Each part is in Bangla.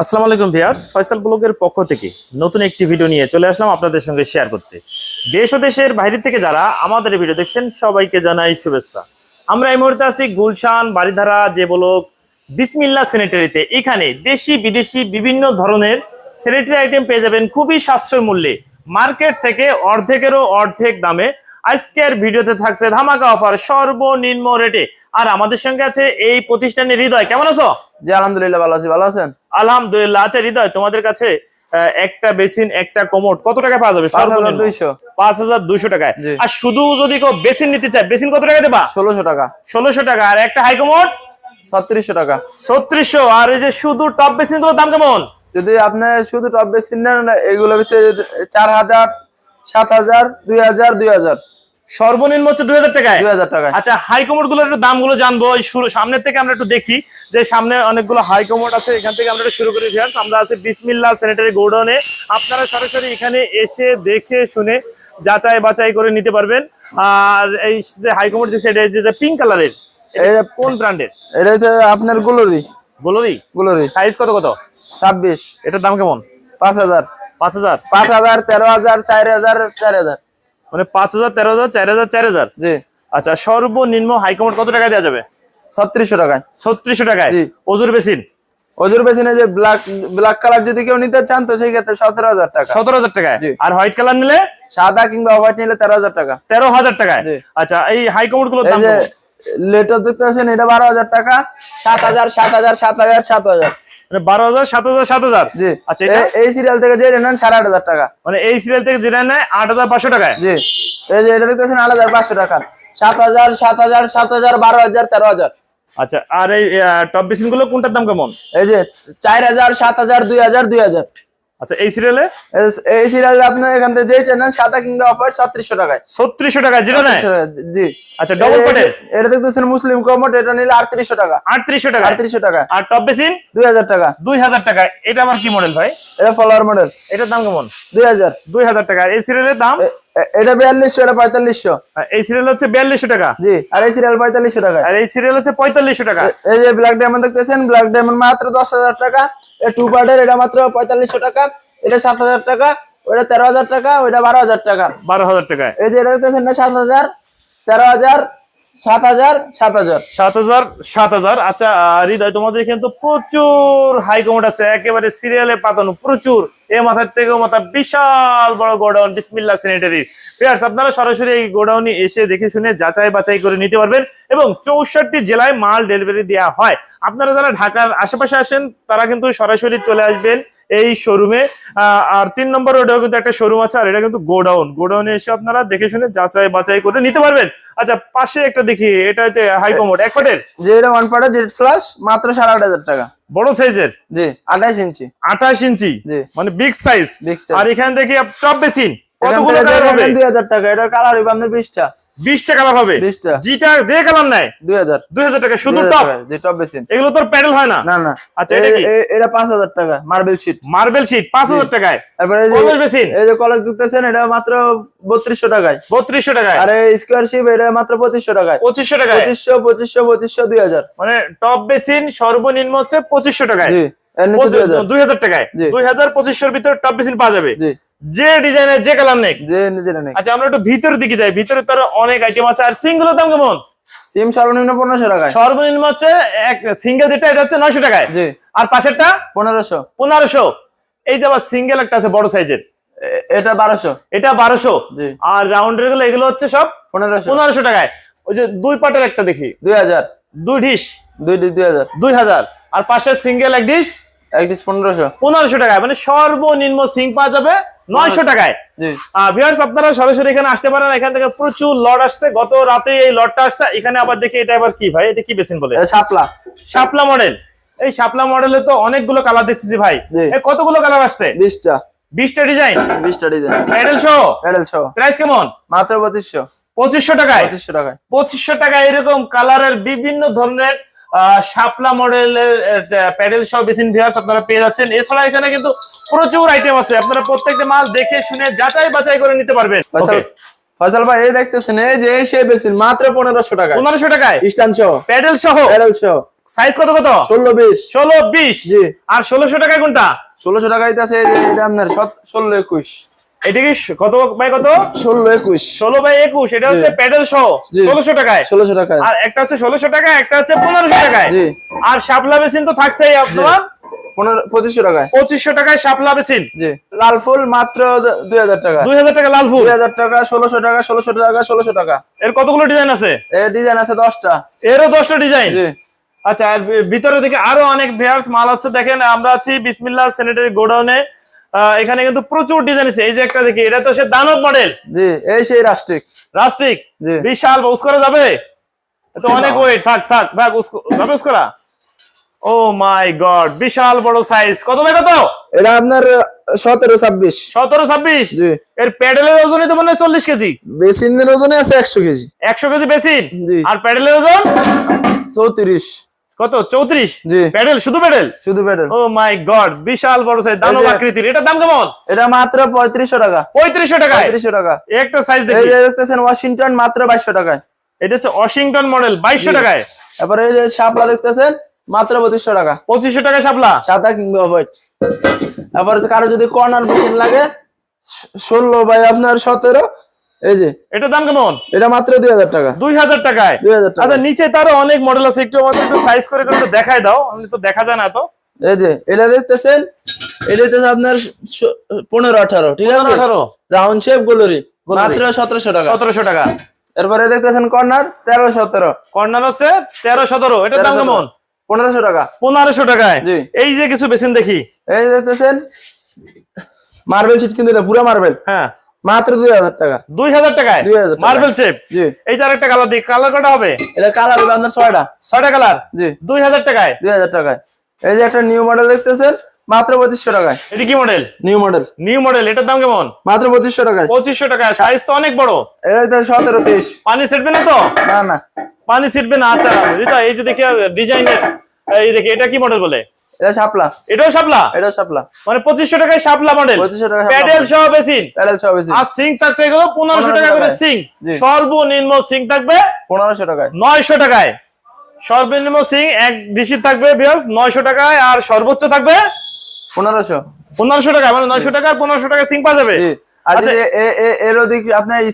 আসসালামু আলাইকুম ভিউয়ার্স, ফয়সাল ব্লগের পক্ষ থেকে নতুন একটি ভিডিও নিয়ে চলে আসলাম আপনাদের সঙ্গে শেয়ার করতে। দেশ ও দেশের বাইরে থেকে যারা আমাদের ভিডিও দেখছেন, সবাইকে জানাই শুভেচ্ছা। আমরা এই মুহূর্তে আছি গুলশান বাড়িধারা যে ব্লক বিসমিল্লা স্যানিটারিতে এখানে দেশি, বিদেশি, বিভিন্ন ধরনের স্যানিটারি আইটেম পেয়ে যাবেন খুবই সাশ্রয় মূল্যে। মার্কেট থেকে অর্ধেকেরও অর্ধেক দামে আজকের ভিডিওতে থাকছে ধামাকা অফার সর্বনিম্ন রেটে আর আমাদের সঙ্গে আছে এই প্রতিষ্ঠানের হৃদয়। কেমন আছো? জি আলহামদুলিল্লাহ ভালো আছি ভালো আছেন? আলহামদুলিল্লাহ। আচ্ছা হৃদয় তোমাদের কাছে একটা বেসিন একটা কোমোড কত টাকা পাওয়া যাবে? পাঁচ হাজার দুইশো। টাকায়। আর শুধু যদি কেউ বেসিন নিতে চায় বেসিন কত টাকা দেবা? ষোলোশো টাকা। ষোলোশো টাকা। আর একটা হাই কোমোড ছত্রিশশো টাকা। ছত্রিশশো। আর এই যে শুধু টপ বেসিনগুলোর দাম কেমন? যদি আপনি শুধু টপ বেসিন নেন এগুলোর ভিতরে চার হাজার সাত হাজার দুই হাজার দুই হাজার। সর্বনিম্ন হচ্ছে দুই হাজার টাকায়? দুই হাজার টাকায়। আচ্ছা হাই কমোডগুলোর একটু দামগুলো জানব। শুরু সামনের থেকে আমরা একটু দেখি যে সামনে অনেকগুলো হাই কমোড আছে। এখান থেকে আমরা শুরু করি ভিউয়ার্স আমরা আছি বিসমিল্লাহ স্যানিটারি গোডাউনে। আপনারা সরাসরি এখানে এসে দেখে শুনে যাচাই বাছাই করে নিতে পারবেন। আর এই যে হাই কমোড দিচ্ছে এটা যে পিঙ্ক কালারের কোন ব্র্যান্ডের এটা হচ্ছে আপনার গুলোরি। গোলরি? গুলোরি। সাইজ কত কত? ছাব্বিশ। এটার দাম কেমন? পাঁচ হাজার। পাঁচ হাজার? পাঁচ হাজার তেরো হাজার চার হাজার চার হাজার। মানে পাঁচ হাজার তেরো হাজার চার হাজার চার হাজার? জি। আচ্ছা সর্বনিম্ন কত টাকা দেওয়া যাবে? ছত্রিশশো টাকায়। ছত্রিশশো টাকায়। ওজুর বেসিন? ওজুর বেসিনে যে ব্ল্যাক ব্ল্যাক কালার যদি কেউ নিতে চান তো সেই ক্ষেত্রে সতেরো হাজার টাকা। সতেরো হাজার টাকায়? জি। আর হোয়াইট কালার নিলে? সাদা কিংবা হোয়াইট নিলে তেরো হাজার টাকা। তেরো হাজার টাকায়? জি। আচ্ছা এই হাই কমোড যে লেটার দেখতেছেন এটা বারো হাজার টাকা। সাত হাজার সাত হাজার সাত হাজার সাত হাজার। বারো হাজার সাত হাজার সাত হাজার? জি। আচ্ছা এই সিরিয়াল থেকে যে নেন সাড়ে আট হাজার টাকা। মানে এই সিরিয়াল থেকে যেটা নেয় আট হাজার পাঁচশো টাকায়? জি। এই যে এটা দেখতেছেন আট হাজার পাঁচশো টাকা। সাত হাজার সাত হাজার সাত হাজার বারো হাজার তেরো হাজার। আচ্ছা আর এই টপ বেসিনগুলো কোনটার দাম কেমন? এই যে চার হাজার সাত হাজার দুই হাজার দুই হাজার। আচ্ছা এই সিরিয়ালে এই- সিরিয়াল আপনি এখান থেকে যেটা নেন সাদা কিংবা অফার ছত্রিশশো টাকায়। ছত্রিশশো টাকায় যেটা 3600 টাকা, জি। আচ্ছা ডবল এই- এটা দেখতেছেন মুসলিম কমোট এটা নিলে আটত্রিশশো টাকা। আটত্রিশশো টাকা? আটত্রিশশো টাকা। আর টপ বেসিন দুই হাজার টাকা। দুই হাজার টাকা। এটা আবার কি মডেল ভাই? এটা ফলোয়ার মডেল এটার দাম কেমন? দুই হাজার। দুই হাজার টাকা। আর এই সিরিয়ালের দাম? এটা বিয়াল্লিশশো এটা পঁয়তাল্লিশশো। আর এই সিরিয়াল হচ্ছে বিয়াল্লিশশো টাকা। জি আর এই সিরিয়াল পঁয়তাল্লিশশো টাকা আর এই সিরিয়াল হচ্ছে পঁয়তাল্লিশশো টাকা। এই যে ব্ল্যাক ডায়মন্ড দেখতেছেন ব্ল্যাক ডায়মন্ড মাত্র দশ হাজার টাকা। এটা টু পার্টের এটা মাত্র পঁয়তাল্লিশশো টাকা এটা সাত হাজার টাকা ওটা তেরো হাজার টাকা ওইটা বারো হাজার টাকা। বারো হাজার টাকা এই যে এটা সাত হাজার তেরো হাজার সাত হাজার সাত হাজার। সাত হাজার সাত হাজার। আচ্ছা হৃদয়, তোমাদের প্রচুর হাই আছে। একেবারে সিরিয়ালে প্রচুর। এ মাথার মাথা বিশাল বড় গোডাউন আপনারা সরাসরি এই গোডাউনে এসে দেখে শুনে যাচাই বাছাই করে নিতে পারবেন এবং চৌষট্টি জেলায় মাল ডেলিভারি দেওয়া হয়। আপনারা যারা ঢাকার আশেপাশে আসেন, তারা কিন্তু সরাসরি চলে আসবেন। এই শোরুমে আর তিন নম্বর রোডেও কিন্তু একটা শোরুম আছে আর এটা কিন্তু গোডাউন। গোডাউনে এসে আপনারা দেখে শুনে যাচাই বাছাই করে নিতে পারবেন। আচ্ছা পাশে একটা দেখি এটাতে হাই কমোড এক পাটের? যে এটা ওয়ান পার্টের জেড ফ্লাশ মাত্র সাড়ে আট হাজার টাকা। বড় সাইজের জি আঠাশ ইঞ্চি। আঠাশ ইঞ্চি? মানে বিগ সাইজ আর এখান থেকে টপ বেসিন কতগুলো কালার হবে? দুই হাজার টাকা এটা কালার হবে আপনার বিশটা। বিশটা কালার হবে। বিশটা। যেটা যে কালার হাজার। দুই হাজার টাকা। শুধু টপ যে টপ বেসিন এগুলো তোর প্যাডেল হয় না? না না। আচ্ছা, এটা কি? এটা পাঁচ হাজার টাকা মার্বেল শিট মার্বেল শিট পাঁচ হাজার টাকায়। তারপরে এই যে- বেসিন এই যে দেখতেছেন এটা মাত্র বত্রিশশো টাকায়। বত্রিশশো টাকায়। আর স্কোয়ার শিপ এটা মাত্র পঁচিশশো টাকায়। পঁচিশশো টাকায়। পঁচিশশো পঁচিশশো পঁচিশশো দুই হাজার। মানে টপ বেসিন সর্বনিম্ন হচ্ছে পঁচিশশো টাকায়। জি। এর নিচে দুই হাজার। দুই হাজার টাকায়। জি। দুই হাজার পঁচিশশোর ভিতরে টপ বেসিন পাওয়া যাবে। জি। যে ডিজাইনের যে কালার নেই যে নিজের নেই আচ্ছা আমরা একটু ভিতরের দিকে যাই। ভিতরে তো আরও অনেক আইটেম আছে। আর সিঙ্গুলোর দাম কেমন? সিম সর্বনিম্ন পনেরোশো টাকায়। সর্বনিম্ন হচ্ছে এক সিঙ্গেল যেটা এটা হচ্ছে নয়শো টাকায়। জি। আর পাশেরটা? পনেরোশো। পনেরোশো। এই যে আবার সিঙ্গেল একটা আছে বড় সাইজের এটা বারোশো। এটা বারোশো। জি। আর রাউন্ডেরগুলো এগুলো হচ্ছে সব পনেরোশো। পনেরোশো টাকায়। ওই যে দুই পাটের একটা দেখি। দুই হাজার। দুই ডিশ। দুই ডিশ দুই হাজার। দুই হাজার। আর পাশের সিঙ্গেল এক ডিশ? এক ডিশ পনেরোশো। পনেরোশো টাকায়। মানে সর্বনিম্ন সিং পাওয়া যাবে নয়শো টাকায়। ভিউয়ার্স আপনারা সরাসরি এখানে আসতে পারেন। এখান থেকে প্রচুর লট আসছে। গত রাতে এই লটটা আসছে। এখানে আবার দেখি এটা আবার কি ভাই? এটা কি বেসিন বলে? এটা শাপলা। শাপলা মডেল এই শাপলা মডেলে তো অনেকগুলো কালার দেখতেছি ভাই। কতগুলো কালার আসছে? বিশটা। বিশটা ডিজাইন বিশটা ডিজাইন প্যাডেল সহ প্যাডেল সহ প্রাইস কেমন? মাত্র পঁচিশশো। পঁচিশশো টাকায়? পঁচিশশো টাকায়। পঁচিশশো টাকা এরকম কালারের বিভিন্ন ধরনের শাপলা মডেলের প্যাডেল সহ বেসিন ভিউয়ার্স আপনারা পেয়ে যাচ্ছেন। এছাড়া এখানে কিন্তু প্রচুর আইটেম আছে। আপনারা প্রত্যেকটা মাল দেখে শুনে যাচাই বাছাই করে নিতে পারবেন। ফয়সাল ফয়সাল ভাই এই দেখতেছেন এই যে সে বেসিন মাত্র পনেরোশো টাকা পনেরোশো টাকায়? স্টান সহ প্যাডেল সহ? প্যাডেল সহ সাইজ কত কত? ষোলো বিশ। ষোলো বিশ? জি। আর ষোলোশো টাকা কোনটা? ষোলোশো টাকা আছে আপনার ষোলো একুশ। এটা কি কত বাই কত? ষোলো একুশ। ষোলো বাই একুশ এটা হচ্ছে প্যাডেল সহ। ষোলোশো টাকায়। ষোলোশো টাকা আর একটা হচ্ছে ষোলোশো টাকা একটা হচ্ছে পনেরোশো টাকায়। আর শাপলা বেসিন তো থাকছেই আপনার পঁচিশশো টাকায়। পঁচিশশো টাকায় শাপলা বেসিন। লাল ফুল মাত্র দুই হাজার টাকা। দুই হাজার টাকা লাল ফুল। দুই হাজার টাকা ষোলোশো টাকা ষোলোশো টাকা ষোলোশো টাকা। এর কতগুলো ডিজাইন আছে? এর ডিজাইন আছে দশটা। এরও দশটা ডিজাইন আচ্ছা ভিতরে দিকে আরও অনেক ভেয়ার্স মাল আছে। দেখেন আমরা আছি বিসমিল্লা স্যানিটারি গোডাউনে এখানে কিন্তু প্রচুর ডিজাইন আছে। এই যে একটা দেখি এটা তো সে দানব মডেল জি এই সেই রাষ্ট্রিক রাস্টিক জি। বিশাল উস করা যাবে? এ তো অনেক ওয়েট থাক থাক থাক উস- যাবে উস করা ও মাই গড বিশাল বড় সাইজ কত ভাই কত? এটা আপনার সতেরো ছাব্বিশ। সতেরো ছাব্বিশ? জি। এর প্যাডেলের ওজনই তো মনে হয় চল্লিশ কেজি। বেসিনের ওজনে আছে একশো কেজি। একশো কেজি বেসিন? জি। আর প্যাডেলের ওজন? চৌত্রিশ। কত? চৌত্রিশ? জি। প্যাডেল শুধু প্যাডেল? শুধু প্যাডেল। ও মাই গড বিশাল বড় সাইজ দানব আকৃতির। এটার দাম কেমন? এটা মাত্র পঁয়ত্রিশশো টাকা। পঁয়ত্রিশশো টাকায়? পঁয়ত্রিশশো টাকা। একটা সাইজ এই যে দেখতেছেন ওয়াশিংটন মাত্র বাইশশো টাকায়। এটা হচ্ছে ওয়াশিংটন মডেল বাইশশো টাকায়। তারপরে এই যে শাপলা দেখতেছেন মাত্র পঁচিশশো টাকা। পঁচিশশো টাকা শাপলা? সাদা কিংবা হোয়াইট। তারপরে হচ্ছে কারও যদি কর্নার মেশিন লাগে ষোলো বাই আপনার সতেরো এই যে। এটার দাম কেমন? এটা মাত্র দুই হাজার টাকা। দুই হাজার টাকায়? টাকা। আচ্ছা নিচে তারও অনেক মডেল আছে একটু আমাদের একটু সাইজ করে করে দেখায় দাও আমি তো দেখা যায় না তো। এই যে এটা দেখতেছেন? এটা আপনার স- পনেরো আঠারো ঠিক আছে? আঠারো। রাউন্ড শেপ গোলরি। মাত্র সতেরোশো টাকা। সতেরোশো টাকা। এরপরে দেখতেছেন কর্নার তেরো সতেরো। কর্নার হচ্ছে তেরো সতেরো। এটার দাম কেমন? পনেরোশো টাকা। পনেরোশো টাকায়। এই যে কিছু বেসিন দেখি। এই দেখতেছেন? মার্বেল সিট কিন্তু এটা পুরো মার্বেল হ্যাঁ। মাত্র দুই হাজার টাকা। দুই হাজার টাকায়? 2000 টাকা। মার্বেল শেপ জি। এই যে আরেকটা কালার দিই কালার কটা হবে? এটা কালার হবে আপনার ছয়টা। ছয়টা কালার জি। দুই হাজার টাকায়? দুই হাজার টাকায়। এই যে একটা নিউ মডেল দেখতেছেন মাত্র পঁচিশশো টাকায়। এটি কি model new model new model এটার দাম কেমন? মাত্র পঁচিশশো টাকায়। পঁচিশশো টাকায়। সাইজ তো অনেক বড়। এটা সতেরো তেইশ। পানি ছিটবে না তো? না না। পানি ছিটবে না আচ্ছা। রিতা এই যে দেখি ডিজাইনের এই দেখি এটা কি মডেল বলে? এটা শাপলা। এটাও শাপলা? এটা শাপলা। মানে টাকায় শাপলা মডেল 2500 টাকায় শাপলা প্যাডেল সহ বেসিন প্যাডেল বেশি আর সিঙ্ক থাকছে এগুলো পনেরোশো 1500 টাকা করে জি। সর্বনিম্ন সিঙ্ক থাকবে পনেরোশো টাকায়। নয়শো টাকায়। সর্বনিম্ন সিং এক ডিসি থাকবে টাকায়। আর সর্বোচ্চ থাকবে পনেরোশো। পনেরোশো টাকা মানে নয়শো টাকা আর পনেরোশো টাকা সিং পাওয়া যাবে। আর আচ্ছা, এর ওদিক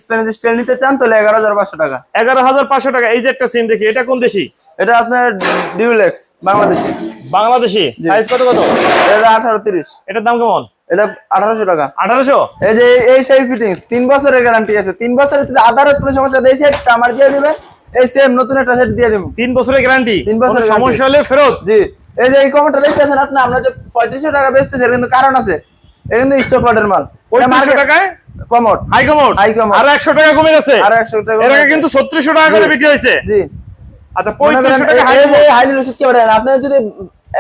স্পেনিশ স্টাইল নিতে চান তাহলে এগারো হাজার পাঁচশো টাকা। এগারো হাজার পাঁচশো টাকা। এই যে একটা সিম দেখি এটা কোন দেশি? এটা আপনার ডিউলেক্স বাংলাদেশি। বাংলাদেশি? সাইজ কত কত? এটা আঠারো তিরিশ। এটার দাম কেমন? এটা আঠারোশো টাকা। আঠারোশো? এই যে এই- সেই ফিটিংস তিন বছরের গ্যারান্টি আছে। তিন বছরের আদারস কোনো সমস্যা সেটটা আমার দিয়ে দিবেন। এই সেম নতুন একটা সেট দিয়ে দিব। তিন বছরের গ্যারান্টি তিন বছরের সমস্যা হলে ফেরত? জি। এই যে এই কমেন্টটা দেখতেছেন আপনি আমরা যে পঁয়ত্রিশশো টাকা বেচতেছি কিন্তু কারণ আছে। এটা কিন্তু স্টক লটের মাল। পঁয়ত্রিশশো টাকায়? Commode high commode? High commode। আর একশো টাকা কমে গেছে? আর একশো টাকা এর আগে কিন্তু ছত্রিশশো টাকা করে বিক্রি হয়েছে। জি। আচ্ছা মনে করেন পঁয়ত্রিশশো টাকা হাই এই- এই যে হাইলি রসিদ কি পারেন আপনি যদি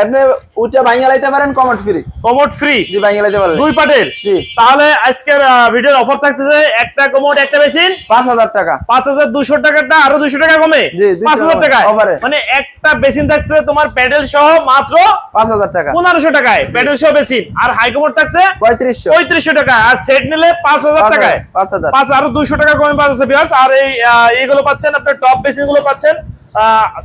আপনি উচ্চা ভাঙিয়ে লাইতে পারেন কমট ফ্রি কমোড ফ্রি জি ভাঙিয়ে লাইতে পারলেন দুই পাটের। জি। তাহলে আজকের ভিডিওর অফার থাকতেছে একটা কমোড একটা বেসিন পাঁচ হাজার টাকা। পাঁচ হাজার দুশো টাকাটা আরও দুশো টাকা কমে। জি, 200 পাঁচ হাজার টাকায়। offer এ। মানে একটা বেসিন থাকছে তোমার প্যাডেল সহ মাত্র পাঁচ হাজার টাকা। পনেরোশো টাকায় প্যাডেল সহ বেসিন আর হাইকমোড থাকছে পঁয়ত্রিশশো। পঁয়ত্রিশশো টাকা। আর সেট নিলে পাঁচ হাজার টাকায় হাজার, পাঁচ হাজার। পাঁচ আরও দুশো টাকা কমে পাচ্ছে আর এই পাচ্ছেন আপনার টপ বেসিনগুলো পাচ্ছেন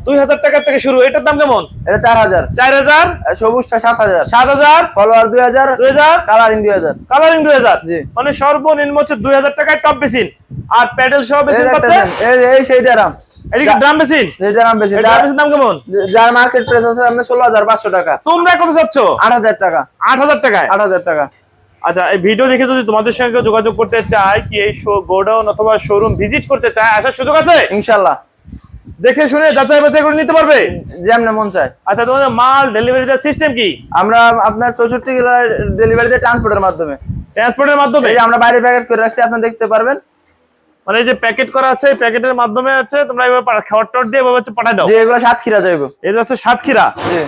দুই হাজার টাকা থেকে শুরু। এটার দাম কেমন? এটা চার হাজার। চার হাজার? সবুজটা সাত হাজার। সাত হাজার? ফলোয়ার দুই হাজার দুই হাজার? কালারিং দুই হাজার। কালারিং দুই হাজার? মানে সর্বনিম্ন হচ্ছে দুই হাজার টাকায় টপ বেসিন। আর প্যাডেল সহ বেসিন পাচ্ছে? এই এই সেইটা এদিকে ড্রাম বেসিন? সেইটা রাম বেশি ড্রাম বেসিন দাম কেমন? যার মার্কেট প্রাইস আছে আপনার ষোলো হাজার পাঁচশো টাকা। তোমরা কত চাচ্ছ? আট হাজার টাকা। আট হাজার টাকায়? আট হাজার টাকা। আচ্ছা এই ভিডিও দেখে যদি তোমাদের সঙ্গে যোগাযোগ করতে চায় কি এই গোডাউন অথবা শোরুম ভিজিট করতে চায় আসার সুযোগ আছে? ইনশাল্লাহ। দেখে শুনে যাচাই বাছাই করে নিতে পারবে? যেমন মন চায়। আচ্ছা তোমাদের মাল ডেলিভারি দেওয়ার সিস্টেম কি? আমরা আপনার চৌষট্টি জেলার ডেলিভারিতে ট্রান্সপোর্টের মাধ্যমে। ট্রান্সপোর্টের মাধ্যমে? আমরা বাইরে প্যাকেট করে রাখছি আপনি দেখতে পারবেন। মানে এই যে প্যাকেট করা আছে এই প্যাকেটের মাধ্যমে আছে তোমরা এভাবে খাবার টর দিয়ে এভাবে হচ্ছে পাঠাই দাও। যে এগুলো সাতক্ষীরা যাইব। যে আছে সাতক্ষীরা জি।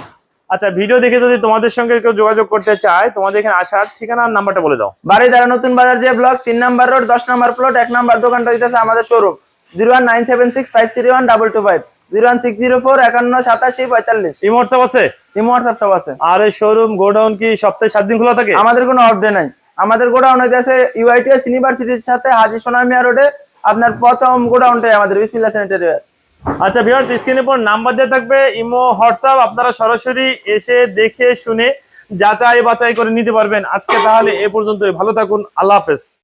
আচ্ছা ভিডিও দেখে যদি তোমাদের সঙ্গে কেউ যোগাযোগ করতে চায় তোমাদের এখানে আসার ঠিকানা আর নাম্বারটা বলে দাও। বাড়ি দ্বারা নতুন বাজার যে ব্লক তিন নাম্বার রোড দশ নাম্বার প্লট এক নাম্বার দোকানটা হইতেছে আমাদের showroom zero one nine seven six five three one double two five. Zero one six zero four একান্ন সাতাশি পঁয়তাল্লিশ। ইমো হোয়াটসঅ্যাপ আছে ইমো হোয়াটসঅ্যাপ সব আছে আর এই শোরুম গোডাউন কি সপ্তাহে সাত দিন খোলা থাকে? আমাদের কোনো নাই। আমাদের গোডাউন হইতেছে ইউআইটিএস ইউনিভার্সিটির সাথে হাজি সোনামিয়া রোডে। আপনার প্রথম গোডাউনটাই আমাদের স্যানিটারি আচ্ছা ভিউয়ার্স স্ক্রিনে পর নাম্বার দেওয়া থাকবে ইমো হোয়াটসঅ্যাপ আপনারা সরাসরি এসে দেখে শুনে যাচাই বাছাই করে নিতে পারবেন। আজকে তাহলে এ পর্যন্তই। ভালো থাকুন আল্লাহ হাফেজ।